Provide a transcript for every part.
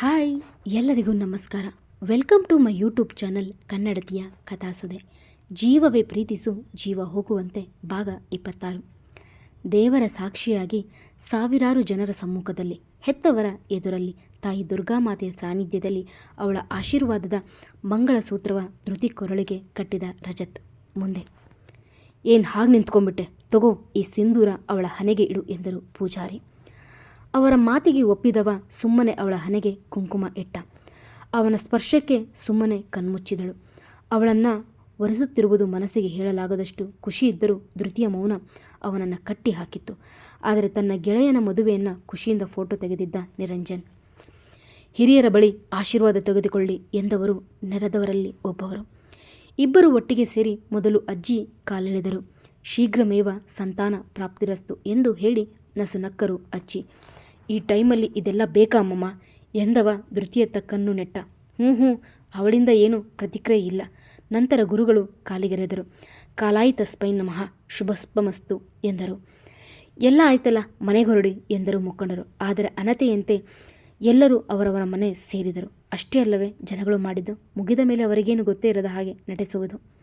Hi, ಎಲ್ಲರಿಗೂ ನಮಸ್ಕಾರ. Welcome to my YouTube channel ಕನ್ನಡತಿಯ ಕಥಾಸುದೆ. ಜೀವವೇ ಪ್ರೀತಿಸು, ಜೀವ ಹೋಗುವಂತೆ ಭಾಗ ಇಪ್ಪತ್ತಾರು. ದೇವರ ಸಾಕ್ಷಿಯಾಗಿ ಸಾವಿರಾರು ಜನರ ಸಮ್ಮುಖದಲ್ಲಿ, ಹೆತ್ತವರ ಎದುರಲ್ಲಿ, ತಾಯಿ ದುರ್ಗಾಮಾತೆಯ ಸಾನ್ನಿಧ್ಯದಲ್ಲಿ ಅವಳ ಆಶೀರ್ವಾದದ ಮಂಗಳಸೂತ್ರವ ಧೃತಿ ಕೊರಳಿಗೆ ಕಟ್ಟಿದ ರಜತ್ ಮುಂದೆ. ಏನು ಹಾಗೆ ನಿಂತ್ಕೊಂಡ್ಬಿಟ್ಟೆ? ತಗೋ, ಈ ಸಿಂಧೂರ ಅವಳ ಹಣೆಗೆ ಇಡು ಎಂದರು ಪೂಜಾರಿ. ಅವರ ಮಾತಿಗೆ ಒಪ್ಪಿದವ ಸುಮ್ಮನೆ ಅವಳ ಹಣೆಗೆ ಕುಂಕುಮ ಇಟ್ಟ. ಅವನ ಸ್ಪರ್ಶಕ್ಕೆ ಸುಮ್ಮನೆ ಕಣ್ಮುಚ್ಚಿದಳು. ಅವಳನ್ನು ಒರೆಸುತ್ತಿರುವುದು ಮನಸ್ಸಿಗೆ ಹೇಳಲಾಗದಷ್ಟು ಖುಷಿ ಇದ್ದರೂ ಧೃತಿಯ ಮೌನ ಅವನನ್ನು ಕಟ್ಟಿ ಹಾಕಿತ್ತು. ಆದರೆ ತನ್ನ ಗೆಳೆಯನ ಮದುವೆಯನ್ನು ಖುಷಿಯಿಂದ ಫೋಟೋ ತೆಗೆದಿದ್ದ ನಿರಂಜನ್. ಹಿರಿಯರ ಬಳಿ ಆಶೀರ್ವಾದ ತೆಗೆದುಕೊಳ್ಳಿ ಎಂದವರು ನೆರೆದವರಲ್ಲಿ ಒಬ್ಬವರು. ಇಬ್ಬರು ಒಟ್ಟಿಗೆ ಸೇರಿ ಮೊದಲು ಅಜ್ಜಿ ಕಾಲೆಳೆದರು. ಶೀಘ್ರಮೇವ ಸಂತಾನ ಪ್ರಾಪ್ತಿರಸ್ತು ಎಂದು ಹೇಳಿ ನಸುನಕ್ಕರು ಅಚ್ಚಿ. ಈ ಟೈಮಲ್ಲಿ ಇದೆಲ್ಲ ಬೇಕಾ ಅಮ್ಮಮ್ಮ ಎಂದವ ಧೃತಿಯತ್ತ ಕಣ್ಣು ನೆಟ್ಟ. ಹ್ಞೂ ಹ್ಞೂ ಅವಳಿಂದ ಏನೂ ಪ್ರತಿಕ್ರಿಯೆ ಇಲ್ಲ. ನಂತರ ಗುರುಗಳು ಕಾಲಿಗೆರೆದರು. ಕಾಲಾಯಿತ ತಸ್ಪೈ ನಮಃ, ಶುಭಸ್ಪಮಸ್ತು ಎಂದರು. ಎಲ್ಲ ಆಯ್ತಲ್ಲ, ಮನೆಗೆ ಹೊರಡಿ ಎಂದರು ಮುಖಂಡರು. ಆದರೆ ಅನತೆಯಂತೆ ಎಲ್ಲರೂ ಅವರವರ ಮನೆ ಸೇರಿದರು. ಅಷ್ಟೇ ಅಲ್ಲವೇ, ಜನಗಳು ಮಾಡಿದ್ದು ಮುಗಿದ ಮೇಲೆ ಅವರಿಗೇನು ಗೊತ್ತೇ ಇರದ ಹಾಗೆ ನಟಿಸುವುದು.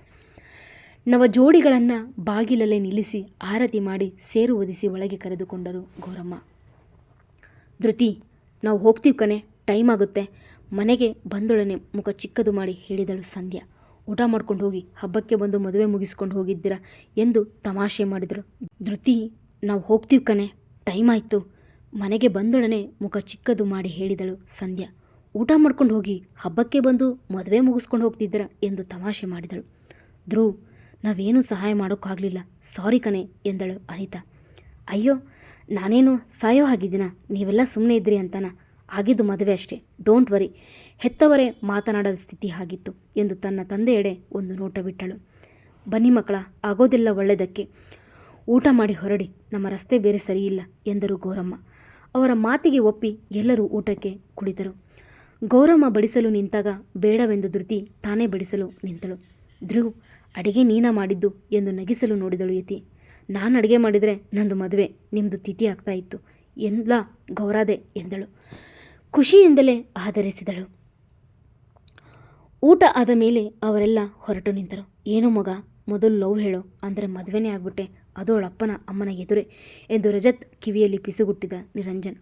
ನವ ಜೋಡಿಗಳನ್ನು ಬಾಗಿಲಲ್ಲೇ ನಿಲ್ಲಿಸಿ ಆರತಿ ಮಾಡಿ ಸೇರು ಒದಿಸಿ ಒಳಗೆ ಕರೆದುಕೊಂಡರು ಗೌರಮ್ಮ ಧೃತಿ, ನಾವು ಹೋಗ್ತೀವಿ ಕಣೆ, ಟೈಮ್ ಆಗುತ್ತೆ. ಮನೆಗೆ ಬಂದೊಡನೆ ಮುಖ ಚಿಕ್ಕದು ಮಾಡಿ ಹೇಳಿದಳು ಸಂಧ್ಯಾ. ಊಟ ಮಾಡ್ಕೊಂಡು ಹೋಗಿ, ಹಬ್ಬಕ್ಕೆ ಬಂದು ಮದುವೆ ಮುಗಿಸ್ಕೊಂಡು ಹೋಗಿದ್ದೀರಾ ಎಂದು ತಮಾಷೆ ಮಾಡಿದರು. ಧೃತಿ, ನಾವು ಹೋಗ್ತೀವಿ ಕಣೆ, ಟೈಮ್ ಆಯಿತು. ಮನೆಗೆ ಬಂದೊಡನೆ ಮುಖ ಚಿಕ್ಕದು ಮಾಡಿ ಹೇಳಿದಳು ಸಂಧ್ಯಾ. ಊಟ ಮಾಡ್ಕೊಂಡು ಹೋಗಿ, ಹಬ್ಬಕ್ಕೆ ಬಂದು ಮದುವೆ ಮುಗಿಸ್ಕೊಂಡು ಹೋಗ್ತಿದ್ದೀರಾ ಎಂದು ತಮಾಷೆ ಮಾಡಿದಳು. ಧ್ರುವ್ ನಾವೇನೂ ಸಹಾಯ ಮಾಡೋಕ್ಕಾಗಲಿಲ್ಲ. ಸಾರಿ ಕಣೆ, ಎಂದಳು ಅನಿತಾ. ಅಯ್ಯೋ, ನಾನೇನು ಸಾಯೋ ಹಾಗಿದ್ದೀನ? ನೀವೆಲ್ಲ ಸುಮ್ಮನೆ ಇದ್ರಿ ಅಂತಾನ? ಆಗಿದ್ದು ಮದುವೆ ಅಷ್ಟೇ. Don't worry. ಹೆತ್ತವರೇ ಮಾತನಾಡದ ಸ್ಥಿತಿ ಆಗಿತ್ತು ಎಂದು ತನ್ನ ತಂದೆಯೆಡೆ ಒಂದು ನೋಟ ಬಿಟ್ಟಳು. ಬನ್ನಿ ಮಕ್ಕಳ, ಆಗೋದಿಲ್ಲ ಒಳ್ಳೆಯದಕ್ಕೆ ಊಟ ಮಾಡಿ ಹೊರಡಿ. ನಮ್ಮ ರಸ್ತೆ ಬೇರೆ ಸರಿಯಿಲ್ಲ ಎಂದರು ಗೌರಮ್ಮ. ಅವರ ಮಾತಿಗೆ ಒಪ್ಪಿ ಎಲ್ಲರೂ ಊಟಕ್ಕೆ ಕುಳಿತರು. ಗೌರಮ್ಮ ಬಡಿಸಲು ನಿಂತಾಗ ಬೇಡವೆಂದು ಧೃತಿ ತಾನೇ ಬಡಿಸಲು ನಿಂತಳು. ಧ್ರುವ್ ಅಡಿಗೆ ನೀನ ಮಾಡಿದ್ದು ಎಂದು ನಗಿಸಲು ನೋಡಿದಳು ಯತಿ. ನಾನು ಅಡುಗೆ ಮಾಡಿದರೆ ನಂದು ಮದುವೆ ನಿಮ್ಮದು ತಿಥಿ ಆಗ್ತಾ ಇತ್ತು, ಎಲ್ಲ ಗೌರಾದೆ ಎಂದಳು. ಖುಷಿಯಿಂದಲೇ ಆಧರಿಸಿದಳು ಊಟ ಆದ ಮೇಲೆ ಅವರೆಲ್ಲ ಹೊರಟು ನಿಂತರು. ಏನು ಮಗ, ಮೊದಲು ಲವ್ ಹೇಳೋ, ಅಂದರೆ ಮದುವೆನೇ ಆಗ್ಬಿಟ್ಟೆ, ಅದು ಅವಳಪ್ಪನ ಅಮ್ಮನ ಎದುರೆ ಎಂದು ರಜತ್ ಕಿವಿಯಲ್ಲಿ ಪಿಸುಗುಟ್ಟಿದ ನಿರಂಜನ್.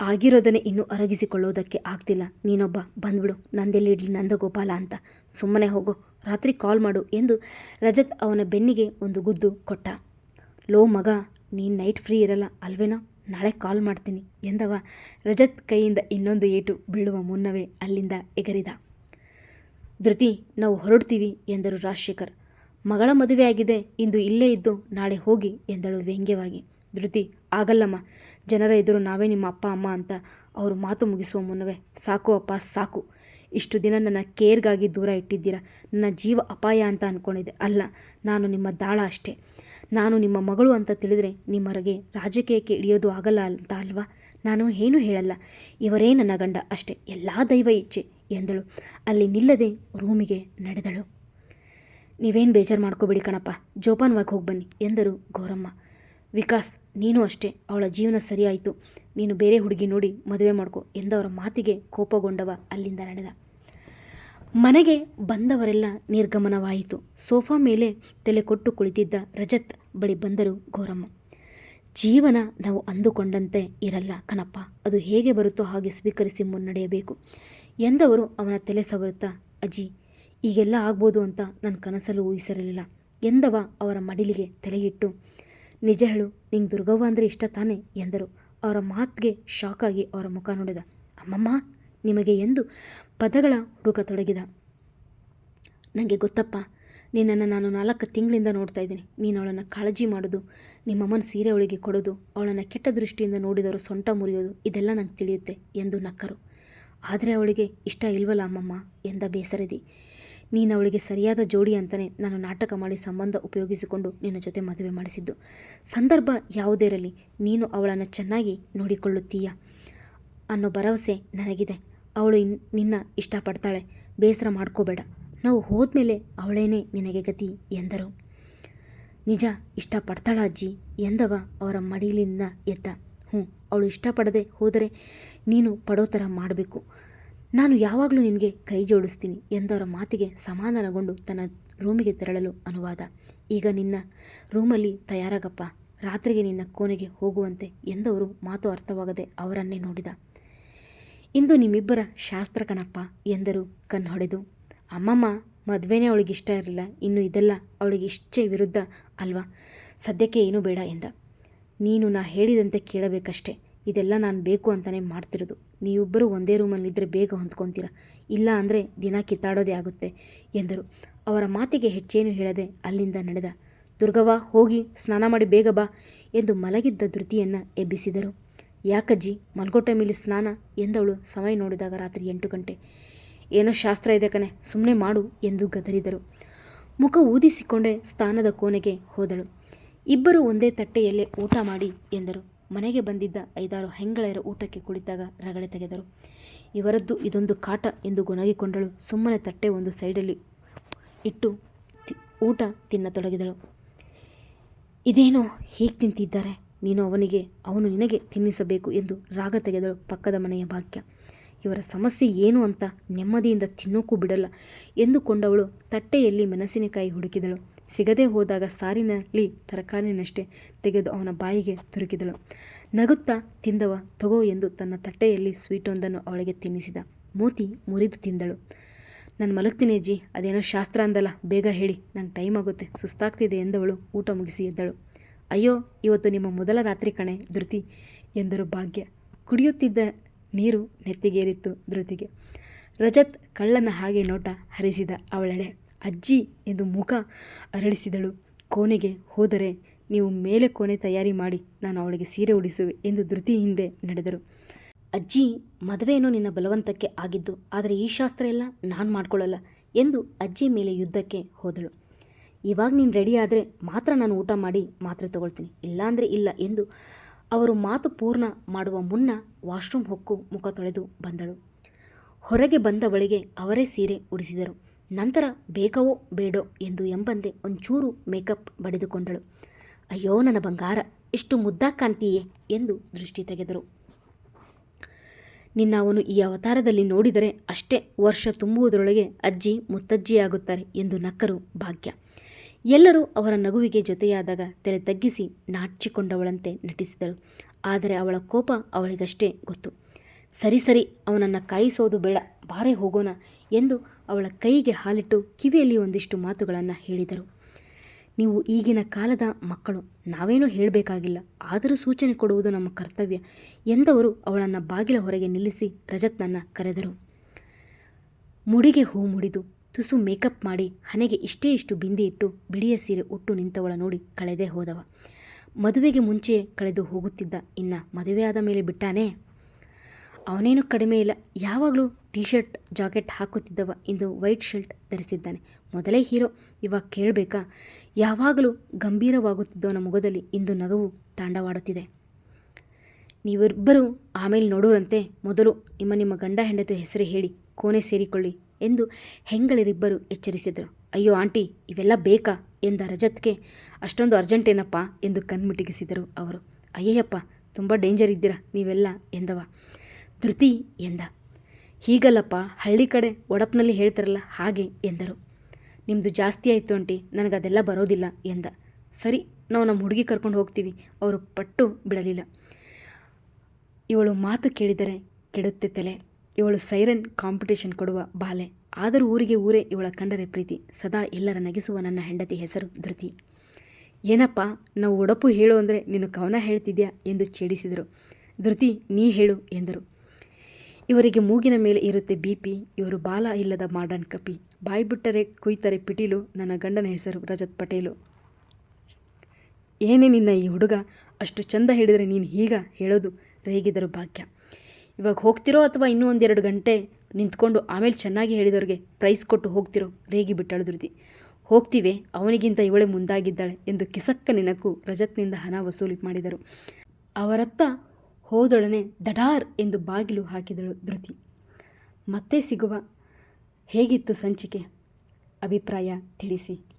ಆಗಿರೋದನ್ನೇ ಇನ್ನೂ ಅರಗಿಸಿಕೊಳ್ಳೋದಕ್ಕೆ ಆಗ್ತಿಲ್ಲ, ನೀನೊಬ್ಬ, ಬಂದ್ಬಿಡು, ನಂದೆಲ್ಲಿ ಇಡ್ಲಿ, ನಂದಗೋಪಾಲ ಅಂತ, ಸುಮ್ಮನೆ ಹೋಗು ರಾತ್ರಿ ಕಾಲ್ ಮಾಡು ಎಂದು ರಜತ್ ಅವನ ಬೆನ್ನಿಗೆ ಒಂದು ಗುದ್ದು ಕೊಟ್ಟ. ಲೋ ಮಗ, ನೀನು ನೈಟ್ ಫ್ರೀ ಇರಲ್ಲ, ಅಲ್ವೇನೋ? ನಾಳೆ ಕಾಲ್ ಮಾಡ್ತೀನಿ ಎಂದವ. ರಜತ್ ಕೈಯಿಂದ ಇನ್ನೊಂದು ಏಟು ಬೀಳುವ ಮುನ್ನವೇ ಅಲ್ಲಿಂದ ಎಗರಿದ. ಧೃತಿ, ನಾವು ಹೊರಡ್ತೀವಿ ಎಂದರು ರಾಜಶೇಖರ್. ಮಗಳ ಮದುವೆ ಆಗಿದೆ, ಇಂದು ಇಲ್ಲೇ ಇದ್ದು ನಾಳೆ ಹೋಗಿ ಎಂದಳು ವ್ಯಂಗ್ಯವಾಗಿ. ಧೃತಿ, ಆಗಲ್ಲಮ್ಮ. ಜನರ ಎದುರು ನಾವೇ ನಿಮ್ಮ ಅಪ್ಪ, ಅಮ್ಮ ಅಂತ ಅವರು ಮಾತು ಮುಗಿಸುವ ಮುನ್ನವೇ ಸಾಕು ಅಪ್ಪ, ಸಾಕು. ಇಷ್ಟು ದಿನ ನನ್ನ ಕೇರ್ಗಾಗಿ ದೂರ ಇಟ್ಟಿದ್ದೀರಾ? ನನ್ನ ಜೀವ ಅಪಾಯ ಅಂತ ಅಂದ್ಕೊಂಡಿದ್ದೆ ಅಲ್ಲ, ನಾನು ನಿಮ್ಮ ದಾಳ ಅಷ್ಟೇ. ನಾನು ನಿಮ್ಮ ಮಗಳು ಅಂತ ತಿಳಿದರೆ ನಿಮ್ಮರಿಗೆ ರಾಜಕೀಯಕ್ಕೆ ಇಳಿಯೋದು ಆಗಲ್ಲ ಅಂತ ಅಲ್ವಾ? ನಾನು ಏನೂ ಹೇಳಲ್ಲ. ಇವರೇ ನನ್ನ ಗಂಡ ಅಷ್ಟೇ. ಎಲ್ಲ ದೈವ ಇಚ್ಛೆ ಎಂದಳು. ಅಲ್ಲಿ ನಿಲ್ಲದೆ ರೂಮಿಗೆ ನಡೆದಳು. ನೀವೇನು ಬೇಜಾರು ಮಾಡ್ಕೋಬೇಡಿ ಕಣಪ್ಪ. ಜೋಪಾನವಾಗಿ ಹೋಗಿ ಬನ್ನಿ ಎಂದರು ಗೌರಮ್ಮ. ವಿಕಾಸ್ ನೀನು ಅಷ್ಟೇ, ಅವಳ ಜೀವನ ಸರಿಯಾಯಿತು. ನೀನು ಬೇರೆ ಹುಡುಗಿ ನೋಡಿ ಮದುವೆ ಮಾಡ್ಕೊ ಎಂದವರ ಮಾತಿಗೆ ಕೋಪಗೊಂಡವ ಅಲ್ಲಿಂದ ನಡೆದ. ಮನೆಗೆ ಬಂದವರೆಲ್ಲ ನಿರ್ಗಮನವಾಯಿತು. ಸೋಫಾ ಮೇಲೆ ತಲೆ ಕೊಟ್ಟು ಕುಳಿತಿದ್ದ ರಜತ್ ಬಳಿ ಬಂದರು ಗೌರಮ್ಮ ಜೀವನ ನಾವು ಅಂದುಕೊಂಡಂತೆ ಇರಲ್ಲ ಕಣಪ್ಪ, ಅದು ಹೇಗೆ ಬರುತ್ತೋ ಹಾಗೆ ಸ್ವೀಕರಿಸಿ ಮುನ್ನಡೆಯಬೇಕು ಎಂದವರು ಅವನ ತಲೆ ಸವರುತ್ತಾ, ಅಜ್ಜಿ, ಈಗೆಲ್ಲ ಆಗ್ಬೋದು ಅಂತ ನನ್ನ ಕನಸಲ್ಲೂ ಊಹಿಸಿರಲಿಲ್ಲ ಎಂದವ ಅವರ ಮಡಿಲಿಗೆ ತಲೆಯಿಟ್ಟು ನಿಜ ಹೇಳು, ನಿಂಗೆ ದುರ್ಗವ್ವ ಅಂದರೆ ಇಷ್ಟ ತಾನೇ? ಎಂದರು. ಅವರ ಮಾತಿಗೆ ಶಾಕಾಗಿ ಅವರ ಮುಖ ನೋಡಿದ. ಅಮ್ಮಮ್ಮ, ನಿಮಗೆ ಎಂದು ಪದಗಳ ಹುಡುಕ ತೊಡಗಿದ. ನನಗೆ ಗೊತ್ತಪ್ಪ, ನಿನ್ನನ್ನು ನಾನು ನಾಲ್ಕು ತಿಂಗಳಿಂದ ನೋಡ್ತಾ ಇದ್ದೀನಿ. ನೀನು ಅವಳನ್ನು ಕಾಳಜಿ ಮಾಡೋದು ನಿಮ್ಮಮ್ಮನ ಸೀರೆ ಅವಳಿಗೆ ಕೊಡೋದು, ಅವಳನ್ನು ಕೆಟ್ಟ ದೃಷ್ಟಿಯಿಂದ ನೋಡಿದವರು ಸೊಂಟ ಮುರಿಯೋದು, ಇದೆಲ್ಲ ನಂಗೆ ತಿಳಿಯುತ್ತೆ, ಎಂದು ನಕ್ಕರು. ಆದರೆ ಅವಳಿಗೆ ಇಷ್ಟ ಇಲ್ವಲ್ಲ ಅಮ್ಮಮ್ಮ, ಎಂದ ಬೇಸರದಿ. ನೀನು ಅವಳಿಗೆ ಸರಿಯಾದ ಜೋಡಿ ಅಂತಲೇ ನಾನು ನಾಟಕ ಮಾಡಿ ಸಂಬಂಧ ಉಪಯೋಗಿಸಿಕೊಂಡು ನಿನ್ನ ಜೊತೆ ಮದುವೆ ಮಾಡಿಸಿದ್ದು. ಸಂದರ್ಭ ಯಾವುದೇ ಇರಲಿ, ನೀನು ಅವಳನ್ನು ಚೆನ್ನಾಗಿ ನೋಡಿಕೊಳ್ಳುತ್ತೀಯ ಅನ್ನೋ ಭರವಸೆ ನನಗಿದೆ. ಅವಳು ಇನ್, ನಿನ್ನ ಇಷ್ಟಪಡ್ತಾಳೆ. ಬೇಸರ ಮಾಡ್ಕೋಬೇಡ. ನಾವು ಹೋದ್ಮೇಲೆ ಅವಳೇನೇ ನಿನಗೆ ಗತಿ ಎಂದರು. ನಿಜ, ಇಷ್ಟಪಡ್ತಾಳ ಅಜ್ಜಿ ಎಂದವ ಅವರ ಮಡಿಲಿಂದ ಎದ್ದ. ಹ್ಞೂ ಅವಳು ಇಷ್ಟಪಡದೆ ಹೋದರೆ ನೀನು ಪಡೋ ಥರ ಮಾಡಬೇಕು. ನಾನು ಯಾವಾಗಲೂ ನಿನಗೆ ಕೈ ಜೋಡಿಸ್ತೀನಿ ಎಂದವರ ಮಾತಿಗೆ ಸಮಾಧಾನಗೊಂಡು ತನ್ನ ರೂಮಿಗೆ ತೆರಳಲು ಅನುವಾದ. ಈಗ ನಿನ್ನ ರೂಮಲ್ಲಿ ತಯಾರಾಗಪ್ಪ. ರಾತ್ರಿಗೆ ನಿನ್ನ ಕೋಣೆಗೆ ಹೋಗುವಂತೆ ಎಂದವರು ಮಾತು ಅರ್ಥವಾಗದೆ ಅವರನ್ನೇ ನೋಡಿದ. ಇಂದು ನಿಮ್ಮಿಬ್ಬರ ಶಾಸ್ತ್ರ ಕಣಪ್ಪ ಎಂದರು ಕಣ್ಣು ಹೊಡೆದು. ಅಮ್ಮಮ್ಮ, ಮದುವೆನೇ ಅವಳಿಗೆ ಇಷ್ಟ ಇರಲಿಲ್ಲ. ಇನ್ನು ಇದೆಲ್ಲ ಅವಳಿಗೆ ಇಷ್ಟೇ ವಿರುದ್ಧ ಅಲ್ವಾ? ಸದ್ಯಕ್ಕೆ ಏನೂ ಬೇಡ ಎಂದ. ನೀನು ನಾ ಹೇಳಿದಂತೆ ಕೇಳಬೇಕಷ್ಟೆ. ಇದೆಲ್ಲ ನಾನು ಬೇಕು ಅಂತಲೇ ಮಾಡ್ತಿರೋದು. ನೀವಿಬ್ಬರು ಒಂದೇ ರೂಮಲ್ಲಿದ್ದರೆ ಬೇಗ ಹೊಂದ್ಕೊತೀರ? ಇಲ್ಲ ಅಂದರೆ ದಿನ ಕಿತ್ತಾಡೋದೇ ಆಗುತ್ತೆ ಎಂದರು. ಅವರ ಮಾತಿಗೆ ಹೆಚ್ಚೇನು ಹೇಳದೆ ಅಲ್ಲಿಂದ ನಡೆದ, ದುರ್ಗವ್ವ, ಹೋಗಿ ಸ್ನಾನ ಮಾಡಿ ಬೇಗ ಬಾ ಎಂದು ಮಲಗಿದ್ದ ಧೃತಿಯನ್ನು ಎಬ್ಬಿಸಿದರು. ಯಾಕಜ್ಜಿ ಮಲ್ಗೋ ಮೇಲೆ ಸ್ನಾನ? ಎಂದವಳು ಸಮಯ ನೋಡಿದಾಗ ರಾತ್ರಿ ಎಂಟು ಗಂಟೆ. ಏನೋ ಶಾಸ್ತ್ರ ಇದೆ ಕಣೆ ಸುಮ್ಮನೆ ಮಾಡು ಎಂದು ಗದರಿದರು. ಮುಖ ಊದಿಸಿಕೊಂಡೇ ಸ್ನಾನದ ಕೋಣೆಗೆ ಹೋದಳು. ಇಬ್ಬರು ಒಂದೇ ತಟ್ಟೆಯಲ್ಲೇ ಊಟ ಮಾಡಿ ಎಂದರು. ಮನೆಗೆ ಬಂದಿದ್ದ ಐದಾರು ಹೆಂಗಳೆಯರ ಊಟಕ್ಕೆ ಕುಳಿತಾಗ ರಗಳೆ ತೆಗೆದರು. ಇವರದ್ದು ಇದೊಂದು ಕಾಟ ಎಂದು ಗುಣಗಿಕೊಂಡಳು. ಸುಮ್ಮನೆ ತಟ್ಟೆ ಒಂದು ಸೈಡಲ್ಲಿ ಇಟ್ಟು ಊಟ ತಿನ್ನತೊಡಗಿದಳು. ಇದೇನೋ ಹೀಗೆ ತಿಂತಿದ್ದಾರೆ? ನೀನು ಅವನಿಗೆ, ಅವನು ನಿನಗೆ ತಿನ್ನಿಸಬೇಕು ಎಂದು ರಾಗ ತೆಗೆದಳು ಪಕ್ಕದ ಮನೆಯ ಭಾಗ್ಯ. ಇವರ ಸಮಸ್ಯೆ ಏನು ಅಂತ ನೆಮ್ಮದಿಯಿಂದ ತಿನ್ನೋಕ್ಕೂ ಬಿಡಲ್ಲ ಎಂದುಕೊಂಡವಳು ತಟ್ಟೆಯಲ್ಲಿ ಮೆಣಸಿನಕಾಯಿ ಹುಡುಕಿದಳು. ಸಿಗದೆ ಹೋದಾಗ ಸಾರಿನಲ್ಲಿ ತರಕಾರಿನಷ್ಟೇ ತೆಗೆದು ಅವನ ಬಾಯಿಗೆ ತುರುಕಿದಳು. ನಗುತ್ತಾ, ತಿಂದವ, ತಗೋ ಎಂದು ತನ್ನ ತಟ್ಟೆಯಲ್ಲಿ ಸ್ವೀಟೊಂದನ್ನು ಅವಳಿಗೆ ತಿನ್ನಿಸಿದ. ಮೂತಿ ಮುರಿದು ತಿಂದಳು. ನಾನು ಮಲಗ್ತೀನಿ ಅಜ್ಜಿ, ಅದೇನೋ ಶಾಸ್ತ್ರ ಅಂದಲ್ಲ, ಬೇಗ ಹೇಳಿ, ನಂಗೆ ಟೈಮ್ ಆಗುತ್ತೆ, ಸುಸ್ತಾಗ್ತಿದೆ ಎಂದವಳು ಊಟ ಮುಗಿಸಿ ಎದ್ದಳು. ಅಯ್ಯೋ, ಇವತ್ತು ನಿಮ್ಮ ಮೊದಲ ರಾತ್ರಿ ಕಣೆ, ಧೃತಿ ಎಂದರು ಭಾಗ್ಯ. ಕುಡಿಯುತ್ತಿದ್ದ ನೀರು ನೆತ್ತಿಗೇರಿತ್ತು ಧೃತಿಗೆ. ರಜತ್ ಕಳ್ಳನ ಹಾಗೆ ನೋಟ ಹರಿಸಿದ ಅವಳೆಡೆ. ಅಜ್ಜಿ ಎಂದು ಮುಖ ಅರಳಿಸಿದಳು. ಕೋಣೆಗೆ ಹೋದರೆ ನೀವು ಮೇಲೆ ಕೋಣೆ ತಯಾರಿ ಮಾಡಿ, ನಾನು ಅವಳಿಗೆ ಸೀರೆ ಉಡಿಸುವೆ ಎಂದು ಧೃತಿ ಹಿಂದೆ ನಡೆದರು. ಅಜ್ಜಿ ಮದುವೆಯನ್ನು ನಿನ್ನ ಬಲವಂತಕ್ಕೆ ಆಗಿದ್ದು, ಆದರೆ ಈ ಶಾಸ್ತ್ರ ಎಲ್ಲ ನಾನು ಮಾಡ್ಕೊಳ್ಳಲ್ಲ ಎಂದು ಅಜ್ಜಿ ಮೇಲೆ ಯುದ್ಧಕ್ಕೆ ಹೋದಳು. ಇವಾಗ ನೀನು ರೆಡಿ ಆದರೆ ಮಾತ್ರ ನಾನು ಊಟ ಮಾಡಿ ಮಾತ್ರೆ ತಗೊಳ್ತೀನಿ, ಇಲ್ಲಾಂದರೆ ಇಲ್ಲ ಎಂದು ಅವರು ಮಾತು ಪೂರ್ಣ ಮಾಡುವ ಮುನ್ನ ವಾಶ್ರೂಮ್ ಹೊಕ್ಕು ಮುಖ ತೊಳೆದು ಬಂದಳು. ಹೊರಗೆ ಬಂದವಳಿಗೆ ಅವರೇ ಸೀರೆ ಉಡಿಸಿದರು. ನಂತರ ಬೇಕವೋ ಬೇಡೋ ಎಂದು ಎಂಬಂತೆ ಒಂಚೂರು ಮೇಕಪ್ ಬಡಿದುಕೊಂಡಳು. ಅಯ್ಯೋ ನನ್ನ ಬಂಗಾರ ಎಷ್ಟು ಮುದ್ದಾಗಿ ಕಾಣ್ತೀಯೇ ಎಂದು ದೃಷ್ಟಿ ತೆಗೆದರು. ನಿನ್ನ ಅವನು ಈ ಅವತಾರದಲ್ಲಿ ನೋಡಿದರೆ ಅಷ್ಟೇ ವರ್ಷ ತುಂಬುವುದರೊಳಗೆ ಅಜ್ಜಿ ಮುತ್ತಜ್ಜಿಯಾಗುತ್ತಾರೆ ಎಂದು ನಕ್ಕರು ಭಾಗ್ಯ. ಎಲ್ಲರೂ ಅವರ ನಗುವಿಗೆ ಜೊತೆಯಾದಾಗ ತಲೆ ತಗ್ಗಿಸಿ ನಾಚಿಕೊಂಡವಳಂತೆ ನಟಿಸಿದಳು ಆದರೆ ಅವಳ ಕೋಪ ಅವಳಿಗಷ್ಟೇ ಗೊತ್ತು. ಸರಿ ಸರಿ, ಅವನನ್ನು ಕಾಯಿಸೋದು ಬೇಡ, ಬಾರೆ ಹೋಗೋಣ ಎಂದು ಅವಳ ಕೈಗೆ ಹಾಲಿಟ್ಟು ಕಿವಿಯಲ್ಲಿ ಒಂದಿಷ್ಟು ಮಾತುಗಳನ್ನು ಹೇಳಿದರು. ನೀವು ಈಗಿನ ಕಾಲದ ಮಕ್ಕಳು, ನಾವೇನೂ ಹೇಳಬೇಕಾಗಿಲ್ಲ. ಆದರೂ ಸೂಚನೆ ಕೊಡುವುದು ನಮ್ಮ ಕರ್ತವ್ಯ ಎಂದವರು ಅವಳನ್ನು ಬಾಗಿಲ ಹೊರಗೆ ನಿಲ್ಲಿಸಿ ರಜತ್ನನ್ನು ಕರೆದರು. ಮುಡಿಗೆ ಹೂ ಮುಡಿದು ತುಸು ಮೇಕಪ್ ಮಾಡಿ ಹನೆಗೆ ಇಷ್ಟೇ ಇಷ್ಟು ಬಿಂದಿ ಇಟ್ಟು ಬಿಳಿಯ ಸೀರೆ ಉಟ್ಟು ನಿಂತವಳ ನೋಡಿ ಕಳೆದೇ ಹೋದವ. ಮದುವೆಗೆ ಮುಂಚೆ ಕಳೆದು ಹೋಗುತ್ತಿದ್ದ ಇನ್ನು ಮದುವೆಯಾದ ಮೇಲೆ ಬಿಟ್ಟಾನೆ? ಅವನೇನು ಕಡಿಮೆ ಇಲ್ಲ. ಯಾವಾಗಲೂ ಟೀ ಶರ್ಟ್ ಜಾಕೆಟ್ ಹಾಕುತ್ತಿದ್ದವ ಇಂದು ವೈಟ್ ಶರ್ಟ್ ಧರಿಸಿದ್ದಾನೆ. ಮೊದಲೇ ಹೀರೋ ಇವಾಗ ಕೇಳಬೇಕಾ? ಯಾವಾಗಲೂ ಗಂಭೀರವಾಗುತ್ತಿದ್ದವನ ಮುಖದಲ್ಲಿ ಇಂದು ನಗವು ತಾಂಡವಾಡುತ್ತಿದೆ. ನೀವಿಬ್ಬರು ಆಮೇಲೆ ನೋಡೋರಂತೆ, ಮೊದಲು ನಿಮ್ಮ ನಿಮ್ಮ ಗಂಡ ಹೆಂಡತಿ ಹೆಸರು ಹೇಳಿ, ಕೋಣೆ ಸೇರಿಕೊಳ್ಳಿ ಎಂದು ಹೆಂಗಳಿರಿಬ್ಬರು ಎಚ್ಚರಿಸಿದರು. ಅಯ್ಯೋ ಆಂಟಿ, ಇವೆಲ್ಲ ಬೇಕಾ ಎಂದ ರಜತ್ಗೆ. ಅಷ್ಟೊಂದು ಅರ್ಜೆಂಟ್ ಏನಪ್ಪ ಎಂದು ಕಣ್ಮಿಟಿಗಿಸಿದರು ಅವರು. ಅಯ್ಯಯ್ಯಪ್ಪ, ತುಂಬ ಡೇಂಜರ್ ಇದ್ದೀರಾ ನೀವೆಲ್ಲ ಎಂದವ. ಧೃತಿ ಎಂದ. ಹೀಗಲ್ಲಪ್ಪ, ಹಳ್ಳಿ ಕಡೆ ಒಡಪ್ನಲ್ಲಿ ಹೇಳ್ತಾರಲ್ಲ ಹಾಗೆ ಎಂದರು. ನಿಮ್ಮದು ಜಾಸ್ತಿ ಆಯಿತು ಅಂಟಿ ನನಗದೆಲ್ಲ ಬರೋದಿಲ್ಲ ಎಂದ. ಸರಿ, ನಾವು ನಮ್ಮ ಹುಡುಗಿ ಕರ್ಕೊಂಡು ಹೋಗ್ತೀವಿ, ಅವರು ಪಟ್ಟು ಬಿಡಲಿಲ್ಲ ಇವಳು ಮಾತು ಕೇಳಿದರೆ ಕೆಡುತ್ತೆ ತಲೆ. ಇವಳು ಸೈರನ್ ಕಾಂಪಿಟೇಷನ್ ಕೊಡುವ ಬಾಲೆ. ಆದರೂ ಊರಿಗೆ ಊರೇ ಇವಳ ಕಂಡರೆ ಪ್ರೀತಿ. ಸದಾ ಎಲ್ಲರ ನಗಿಸುವ ನನ್ನ ಹೆಂಡತಿ ಹೆಸರು ಧೃತಿ. ಏನಪ್ಪ, ನಾವು ಒಡಪು ಹೇಳು ಅಂದರೆ ನೀನು ಕವನ ಹೇಳ್ತಿದ್ಯಾ ಎಂದು ಛೇಡಿಸಿದರು. ಧೃತಿ, ನೀ ಹೇಳು ಎಂದರು. ಇವರಿಗೆ ಮೂಗಿನ ಮೇಲೆ ಇರುತ್ತೆ ಬಿ ಪಿ. ಇವರು ಬಾಲ ಇಲ್ಲದ ಮಾಡನ್ ಕಪಿ. ಬಾಯಿ ಬಿಟ್ಟರೆ ಕುಯ್ತಾರೆ ಪಿಟೀಲು. ನನ್ನ ಗಂಡನ ಹೆಸರು ರಜತ್ ಪಟೇಲು. ಏನೇ ನಿನ್ನ ಈ ಹುಡುಗ. ಅಷ್ಟು ಚಂದ ಹೇಳಿದರೆ ನೀನು ಹೀಗ ಹೇಳೋದು ರೇಗಿದರು ಭಾಗ್ಯ. ಇವಾಗ ಹೋಗ್ತಿರೋ ಅಥವಾ ಇನ್ನೂ ಒಂದೆರಡು ಗಂಟೆ ನಿಂತ್ಕೊಂಡು ಆಮೇಲೆ ಚೆನ್ನಾಗಿ ಹೇಳಿದವ್ರಿಗೆ ಪ್ರೈಸ್ ಕೊಟ್ಟು ಹೋಗ್ತಿರೋ ರೇಗಿ ಬಿಟ್ಟಳು ಧೃತಿ ಹೋಗ್ತೀವಿ, ಅವನಿಗಿಂತ ಇವಳೆ ಮುಂದಾಗಿದ್ದಾಳೆ ಎಂದು ಕಿಸಕ್ಕ ನೆನಕು ರಜತ್ನಿಂದ ಹಣ ವಸೂಲಿ ಮಾಡಿದರು. ಅವರತ್ತ ಹೋದೊಡನೆ ದಡಾರ್ ಎಂದು ಬಾಗಿಲು ಹಾಕಿದಳು ಧೃತಿ. ಮತ್ತೆ ಸಿಗುವ ಹೇಗಿತ್ತು ಸಂಚಿಕೆ? ಅಭಿಪ್ರಾಯ ತಿಳಿಸಿ.